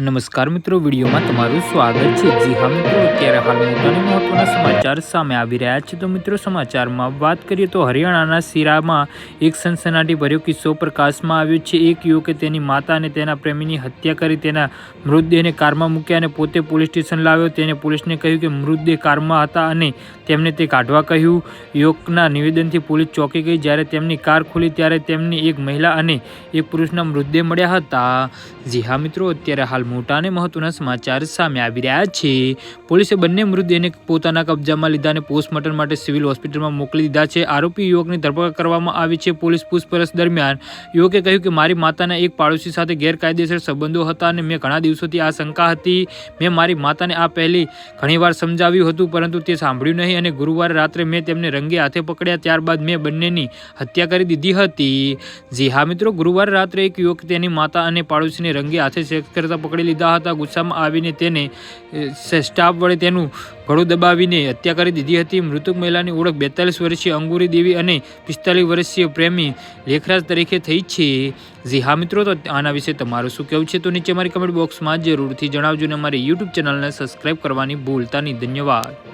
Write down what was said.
નમસ્કાર મિત્રો, વિડીયોમાં તમારું સ્વાગત છે. જી હા મિત્રો, અત્યારે હાલ મોટાની મહત્વના સમાચાર સામે આવી રહ્યા છે. તો મિત્રો, સમાચારમાં વાત કરીએ તો હરિયાણાના સિરામાં એક સનસનાટી ભર્યો કિસ્સો પ્રકાશમાં આવ્યો છે. એક યુવકે તેની માતા અને તેના પ્રેમીની હત્યા કરી તેના મૃતદેહને કારમાં મૂક્યા અને પોતે પોલીસ સ્ટેશન લાવ્યો. તેને પોલીસને કહ્યું કે મૃતદેહ કારમાં હતા અને તેમને તે કાઢવા કહ્યું. યુવકના નિવેદનથી પોલીસ ચોંકી ગઈ. જ્યારે તેમની કાર ખુલી, ત્યારે તેમની એક મહિલા અને એક પુરુષના મૃતદેહ મળ્યા હતા. જી હા મિત્રો, અત્યારે હાલ મોટા અને મહત્વના સમાચાર સામે આવી રહ્યા છે. પોલીસે બંને મૃતદેહને પોતાના કબજામાં લીધા અને પોસ્ટમોર્ટમ માટે સિવિલ હોસ્પિટલમાં મોકલી દીધા છે. આરોપી યુવકની ધરપકડ કરવામાં આવી છે. પોલીસ પૂછપરછ દરમિયાન યુવકે કહ્યું કે મારી માતાના એક પાડોશી સાથે ગેરકાયદેસર સંબંધો હતા અને મેં ઘણા દિવસોથી આ શંકા હતી. મેં મારી માતાને આ પહેલી ઘણીવાર સમજાવ્યું હતું, પરંતુ તે સાંભળ્યું નહીં અને ગુરુવારે રાત્રે મેં તેમને રંગે હાથે પકડ્યા. ત્યારબાદ મેં બંનેની હત્યા કરી દીધી હતી. જી હા મિત્રો, ગુરુવારે રાત્રે એક યુવક તેની માતા અને પાડોશીને રંગે હાથે કરતા પકડી લીધા હતા, ગુસ્સામાં આવીને તેને સ્ટાફ વડે તેનું ઘડું દબાવીને હત્યા કરી દીધી હતી. મૃતક મહિલાની ઓળખ બેતાલીસ વર્ષીય અંગુરી દેવી અને પિસ્તાલીસ વર્ષીય પ્રેમી લેખરાજ તરીકે થઈ છે. જી હા મિત્રો, તો આના વિશે તમારું શું કહેવું છે? તો નીચે મારી કમેન્ટ બોક્સમાં જરૂરથી જણાવજો અને અમારી યુટ્યુબ ચેનલને સબસ્ક્રાઈબ કરવાની ભૂલતા નહીં ધન્યવાદ.